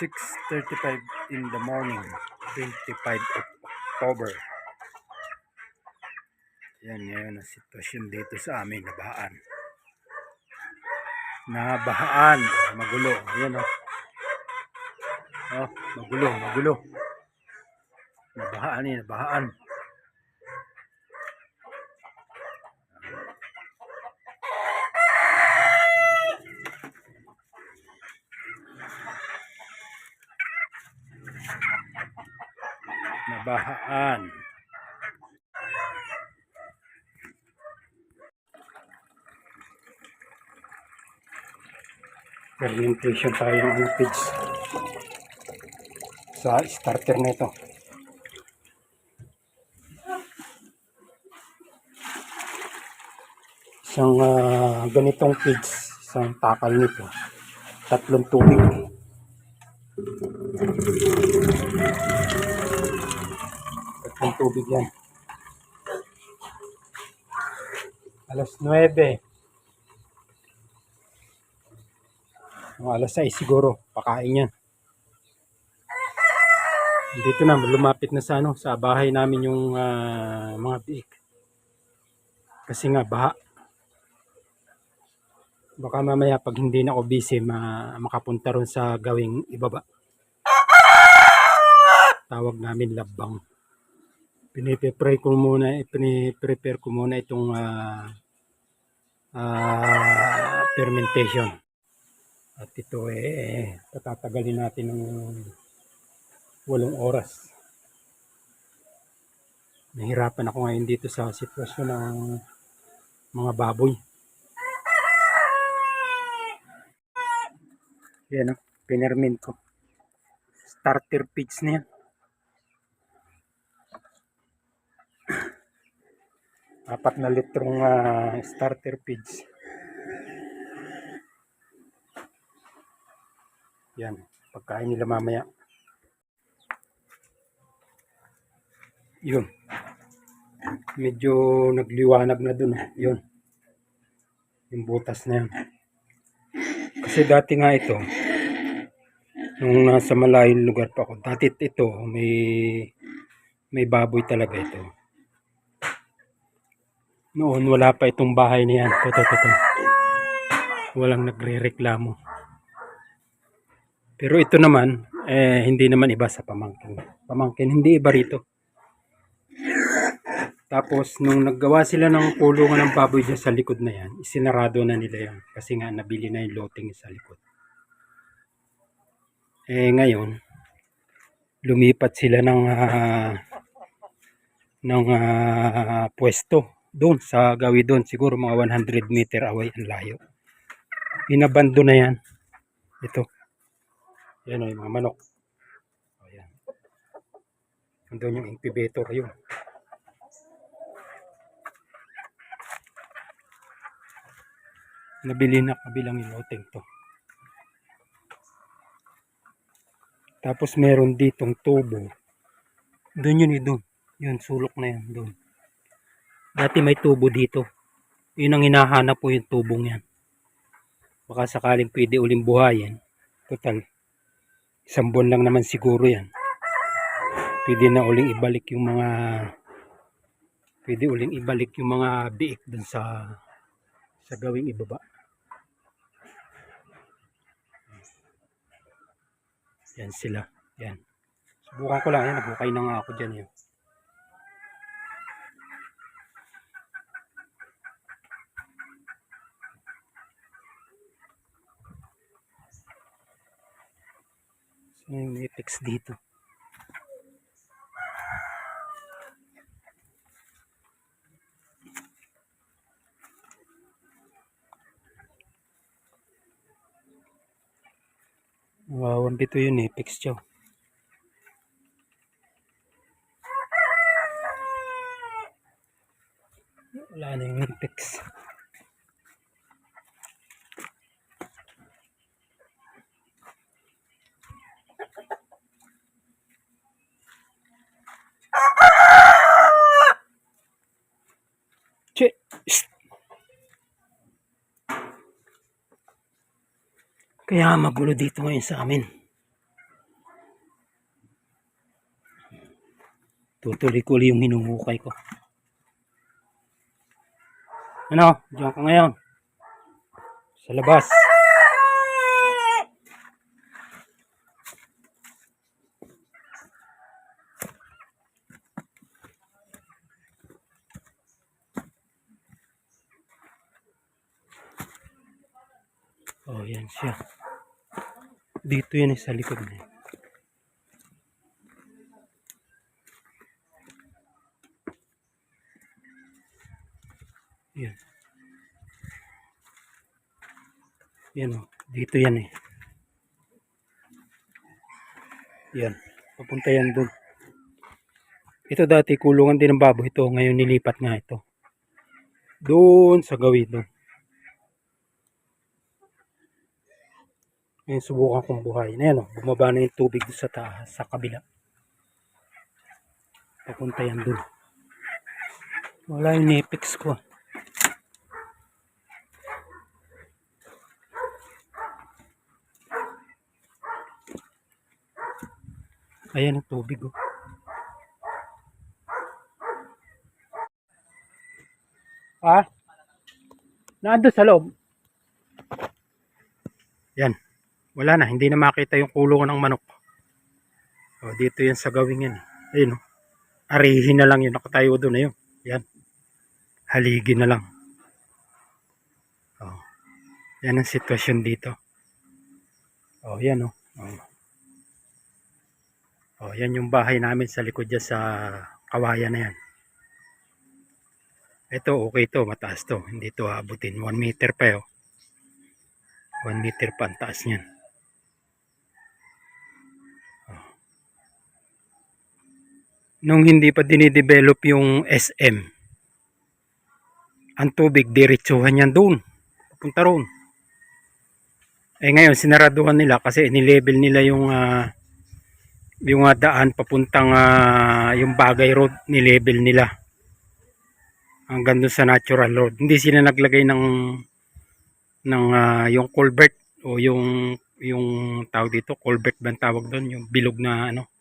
6.35 in the morning, 25 October. Yan ngayon ang sitwasyon dito sa amin, nabahaan. Nabahaan, magulo. Yan o. Oh, magulo, magulo. Nabahaan eh, nabahaan. Nabahaan. Fermentation tayo ng pigs. Sa starter nito. Isang ah, ganitong pigs, isang takal nito. Tatlong tubig. Tatlong tubig yan. Alas 9. Mga alas 6 siguro, pakain yan. Dito na, lumapit na sa ano, sa bahay namin yung ah, mga biik. Kasi nga, baha. Baka mamaya pag hindi na ako busy, ma makapunta ron sa gawing ibaba. Tawag namin labang. Piniprepare ko muna, piniprepare ko muna itong ah, ah, fermentation. At ito eh, patatagalin natin ng walong oras. Nahirapan ako ngayon dito sa sitwasyon ng mga baboy. Yan o, pinermin ko. Starter pigs na yan. Apat na litrong ah, starter pigs. Yan, pagkain nila mamaya. Yun. Medyo nagliwanag na dun. ah. Yun. Yung butas na yan. Kasi dati nga ito, nung nasa malayong lugar pa ako, dati ito, may may baboy talaga ito. Noon, wala pa itong bahay na yan. Ito, ito. Walang nagre-reklamo. Pero ito naman, eh, hindi naman iba sa pamangkin. Pamangkin, hindi iba rito. Tapos, nung naggawa sila ng kulungan ng baboy dyan sa likod na yan, isinarado na nila yan. Kasi nga, nabili na yung loting sa likod. Eh, ngayon, lumipat sila ng ah, ng ah, pwesto doon sa gawi doon. Siguro mga 100 meter away ang layo. Inabando na yan. Ito. Yan o, yung mga manok. Ayan. Andun yung incubator yun. Nabili na kabilang yung loteng to. Tapos meron ditong tubo. Doon yun eh, doon. Yun, sulok na yan, doon. Dati may tubo dito. Yun ang hinahanap po yung tubong yan. Baka sakaling pwede uling buhayin. Total, isang buwan lang naman siguro yan. Pwede na uling ibalik yung mga pwede uling ibalik yung mga biik dun sa sa gawing ibaba. Yan sila. Yan. Subukan ko lang yan. Nabukay na nga ako dyan. Yun. Yung apex dito? Wawan dito yun eh, apex chow. Wala na yung apex. Kaya magulo dito ngayon sa amin. Tutuloy-kuloy yung hinuhukay ko. Ano? Diyan ka ngayon. Sa labas. Oh, yan siya. Dito yan eh, sa likod na yan. Yan. Yan oh. Dito yan eh. Yan. Papunta yan dun. Ito dati kulungan din ng baboy ito. Ngayon nilipat nga ito. Doon sa gawin doon. Ngayon subukan kong buhay. Ayan oh. Bumaba na yung tubig sa taas. Sa kabila. Papunta yan dun. Wala yung Apex ko. ah. Ayan ang tubig oh. Ha? Nando sa loob. Yan. Wala na. Hindi na makita yung kulungan ng manok. O, dito yan sa gawing yan. Ayun oh. Arihin na lang yun. Nakatayo doon. Ayun. Yan. Haligi na lang. O. Yan ang sitwasyon dito. O, yan oh. O. O, yan yung bahay namin sa likod dyan sa kawayan na yan. Ito, okay to. Mataas to. Hindi to aabutin. 1 meter pa yun. 1 meter pa ang taas niyan. Nung hindi pa dinidevelop yung SM, ang tubig, diretsuhan yan doon. Pupunta roon. Eh ngayon, sinaraduhan nila kasi nilevel nila yung ah, yung ah, daan papuntang ah, yung bagay road, nilevel nila. Hanggang doon sa natural road. Hindi sila naglagay ng ng ah, yung culvert o yung yung tawag dito culvert ba tawag doon yung bilog na ano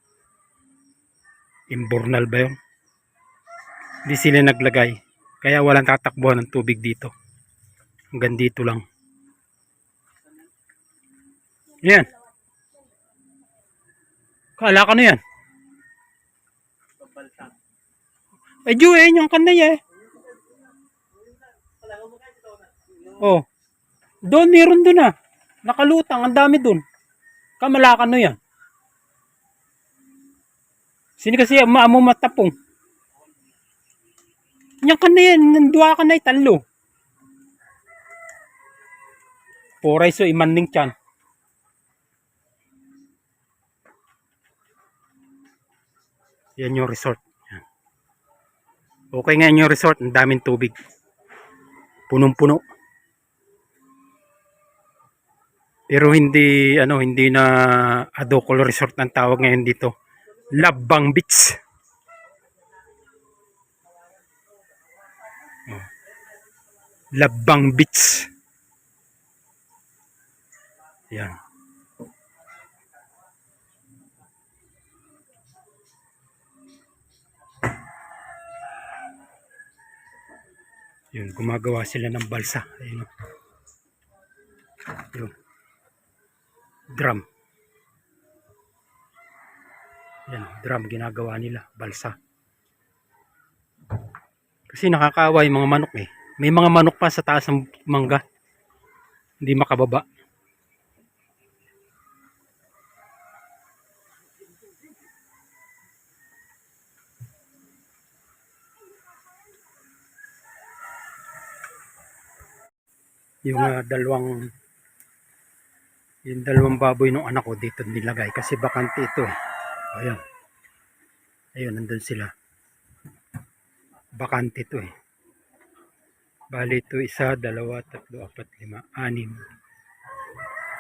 imbornal ba yun? Hindi sila naglagay. Kaya walang tatakbuhan ng tubig dito. Hanggang dito lang. Yan. Kala ka na yan. Eh Ju eh yung kanay eh. Oh. Doon, meron doon ah. Nakalutang, ang dami doon. Kamalakan no yan. Sino kasi maamo matapong? Yan ka na yan, nandua ka na italo. Poray so imanding chan. Yan yung resort. Yan. Okay nga yung resort, ang daming tubig. Punong-puno. Pero hindi ano hindi na Adocol Resort ang tawag ngayon dito. Labang Beach. Labang Beach. Yan. Yun, gumagawa sila ng balsa. Ayun. oh. Yun drum. Yan, drum ginagawa nila, balsa. Kasi nakakaawa mga manok eh. May mga manok pa sa taas ng mangga. Hindi makababa. Yung ah, dalawang yung dalawang baboy ng anak ko dito nilagay kasi bakante ito eh. Ayun. Ayun, nandun sila. Bakante ito eh. Bali ito isa, dalawa, tatlo, apat, lima, anim.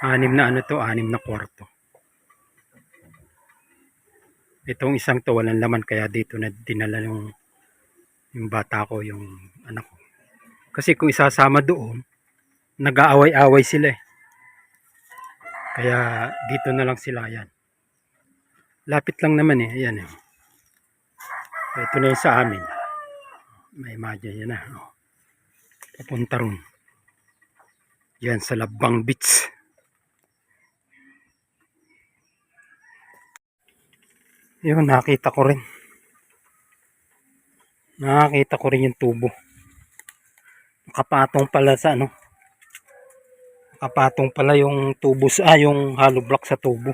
Anim na ano to, anim na kwarto. Itong isang to walang laman kaya dito na dinala yung yung bata ko, yung anak ko. Kasi kung isasama doon, nag-aaway-away sila eh. Kaya dito na lang sila yan. Lapit lang naman eh. Ayan eh. Ito na yung sa amin. May imagine yan na. Oh. Papunta ron. Yan sa Labang Beach. Yun, nakita ko rin. Nakakita ko rin yung tubo. Nakapatong pala sa ano. Nakapatong pala yung tubo sa, ah, yung hollow block sa tubo.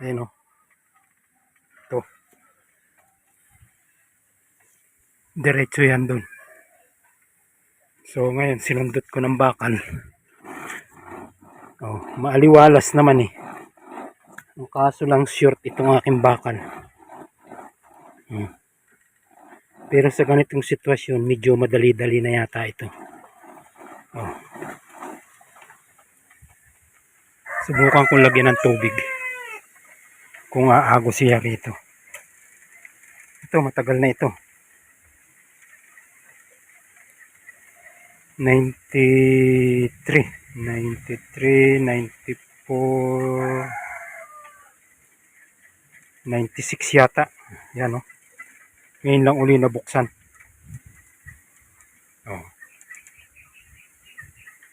Ayun o. Ito. Diretso yan dun. So ngayon, sinundot ko ng bakal. Oh, maaliwalas naman eh. Ang kaso lang short itong aking bakal. Hmm. Pero sa ganitong sitwasyon, medyo madali-dali na yata ito. Oh. Subukan kong lagyan ng tubig. Kung aago siya rito. Ito, matagal na ito. 93, 93, 94, 96 yata. Yan oh. Ngayon lang uli nabuksan. Oh.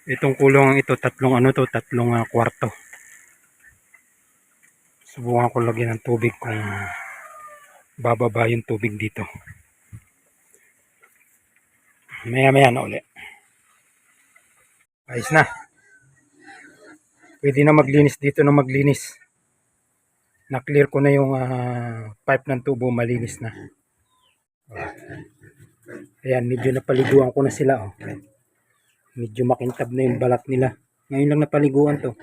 Itong kulong ito, tatlong ano to, tatlong ah, kwarto. Subukan ko lagyan ng tubig kung bababa yung tubig dito. Maya maya na uli. Ayos na. Pwede na maglinis dito na maglinis. Na-clear ko na yung ah, pipe ng tubo, malinis na. Ayan, medyo napaliguan ko na sila. Oh. Medyo makintab na yung balat nila. Ngayon lang napaliguan to.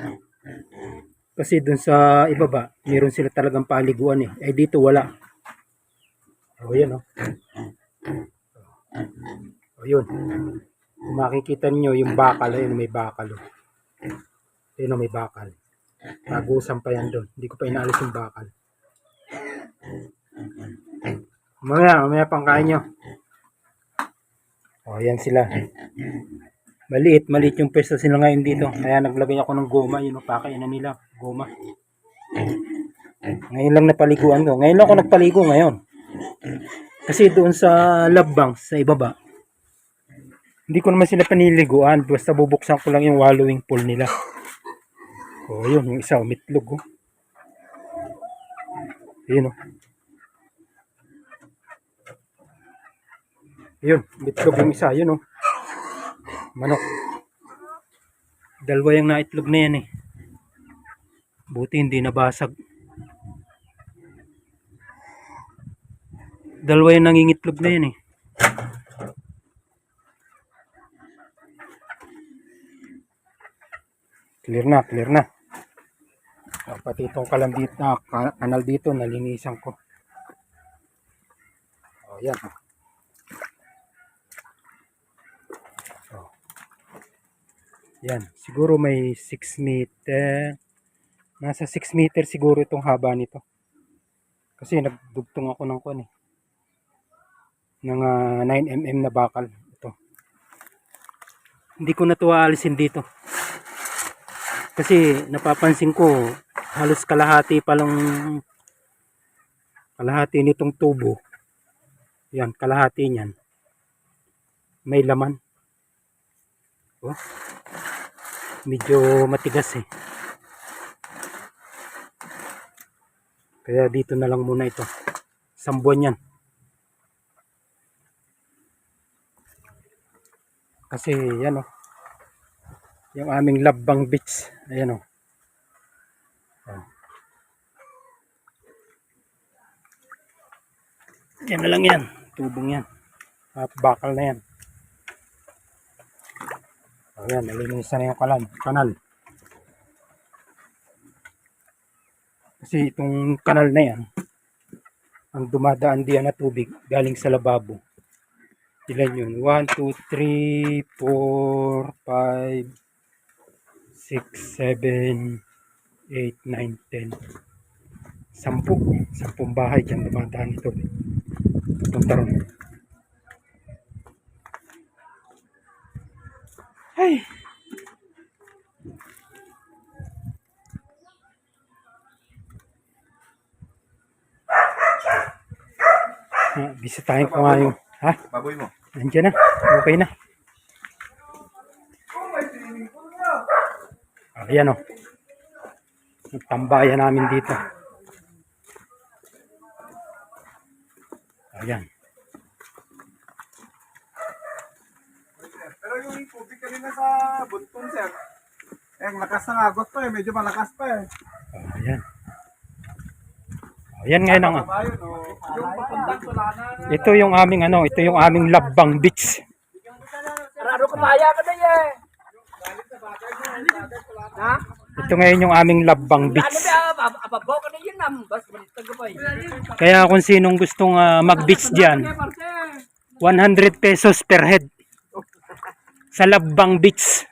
Kasi dun sa ibaba, meron sila talagang paliguan eh. Eh dito wala. O yan oh. O yun. Kung makikita niyo yung bakal, ayun may bakal oh. Ayun oh, may bakal. Tagusan pa yan doon. Hindi ko pa inaalis yung bakal. Mamaya, mamaya pang kain nyo. O, yan sila. Maliit, maliit yung pwesto sila ngayon dito. Kaya naglagay ako ng goma. Yun ang pakainan nila. Goma. Ngayon lang napaliguan ko. Ngayon lang ako nagpaligo ngayon. Kasi doon sa love bank, sa ibaba, hindi ko naman sila paniliguan. Basta bubuksan ko lang yung wallowing pool nila. O, yun. Yung isa, umitlog. Oh. Yun, oh. Yun, bitlog yung isa, yun oh. Manok. Dalawa yung naitlog na yan eh. Buti hindi nabasag. Dalawa yung nangingitlog na yan eh. Clear na, clear na. Ah, Pati itong kalan dito, ah, ka- kanal dito, nalinisan ko. Oh, yan. Yan, siguro may 6 meter. Nasa 6 meter siguro itong haba nito. Kasi nagdugtong ako ng kuan eh. Ng ah, 9 mm na bakal. Ito. Hindi ko na to dito. Kasi napapansin ko halos kalahati pa lang kalahati nitong tubo. Yan, kalahati niyan. May laman. Oh. Medyo matigas eh. Kaya dito na lang muna ito. Isang buwan yan. Kasi yan oh. Yung aming Labbang Beach. Ayan oh. Oh. Yan na lang yan. Tubong yan. At bakal na yan. Ayan, nalinisan na yung kalan, kanal. Kasi itong kanal na yan, ang dumadaan diyan na tubig galing sa lababo. Ilan yun? 1, 2, 3, 4, 5, 6, 7, 8, 9, 10. Sampu. Sampung bahay dyan dumadaan ito. Punta ron. Ay! Ah, bisitahin ko nga yung... Ha? Baboy mo. Nandiyan na. Okay na. Ayan o. Ang tambayan namin dito. Ayan. Tubig kanina sa buntong, sir. Eh, ang lakas ng agos pa eh. Medyo malakas pa eh. Ayan. Ayan ngayon ang... Wala na. Ito yung aming ano, ito yung aming Labbang Beach. Raro kumaya ka na eh. Ha? Ito ngayon yung aming Labbang Ano Beach. na. Kaya kung sinong gustong ah, mag-beach dyan, 100 pesos per head. Sa Labbang Beach.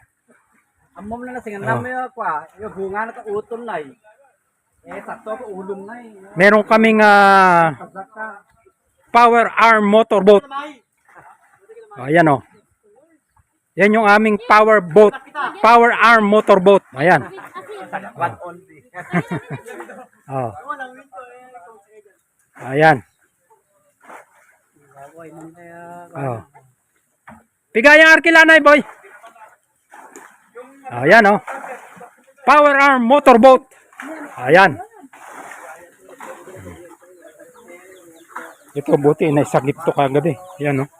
Amo mo na Oh. singan namin yung kwa. Yung bunga na ka utol na eh. Eh, sakto ko ulong na eh. Meron kaming ah, power arm motorboat. Ayan o. Yan yung aming power boat. Power arm motorboat. Ayan. One only. Oh. Ayan. Baboy man kaya. Oh. Bigay ang arkilanay, boy. Ayan, oh. Power arm motorboat. Ayan. Ito, buti, naisagip to kagabi. Ayan, oh.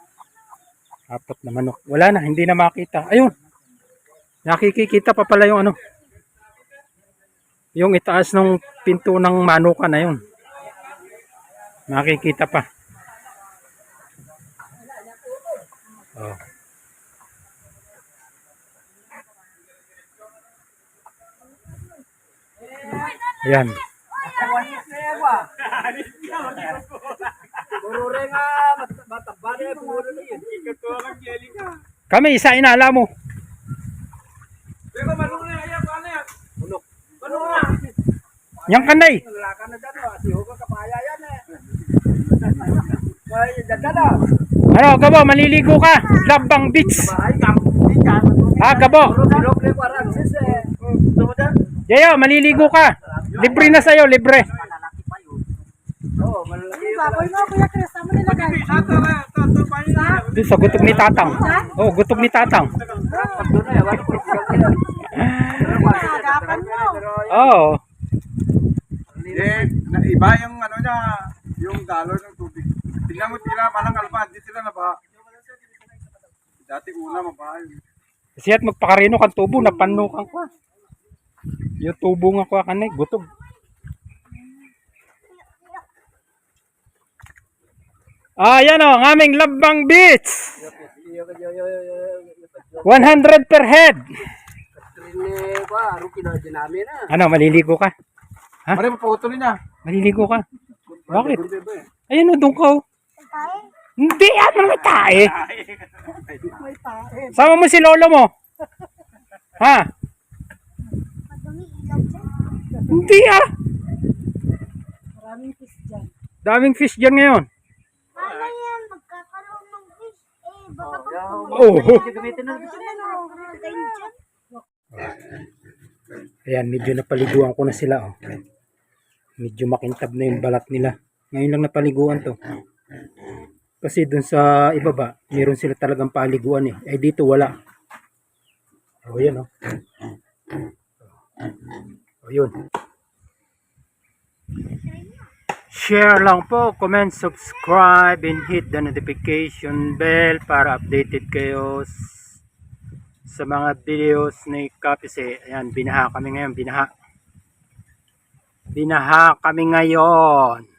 Apat na manok. Wala na, hindi na makita. Ayun. Nakikikita pa pala yung ano. Yung itaas ng pinto ng manuka na yun. Nakikita pa. Oh. Ayan. Puro rin nga. Mataba na eh. Puro na yun. Kami, isa inala mo. Pero manong na yan, paano yan? Ulok. Manong na. Yang kanay. Wala ka na dyan. oh. Siho ka kapaya yan eh. Ay, dyan na. Ano, Gabo, maliligo ka. Labang beach. Ah, Gabo. Mo dyan? Yayo, maliligo ka. Libre na sa'yo, libre. Doon sa gutog ni Tatang. Oh, gutog ni Tatang. Oh. Eh, iba yung ano niya, yung galon ng tubig. Tingnan mo tila, palang alpa, hindi sila na ba? Dati una, mabahay. Siya't magpakarino kan tubo, napanukan ko. Yung tubo nga ko kanay, gutog. Ah, yan o, ang aming Labang Beach. 100 per head. Na ah. Ano, maliligo ka? Ha? Pare, maputulin niya. Maliligo ka? Bakit? Ayun o, doon ka o. Hindi yan, mga tae. Sama mo si lolo mo. Ha? Hindi ah. Maraming fish dyan. Daming fish dyan ngayon. Paano yan? Magkakaroon ng fish. Eh, baka Oh. Gamitin na. Ayan, medyo napaliguan ko na sila. Oh. Medyo makintab na yung balat nila. Ngayon lang napaliguan to. Kasi dun sa ibaba, meron sila talagang paliguan eh. Eh dito wala. O yan oh. O yun. Share lang po, comment, subscribe, and hit the notification bell para updated kayo sa mga videos ni Kapise. Ayan, binaha kami ngayon, binaha. Binaha kami ngayon.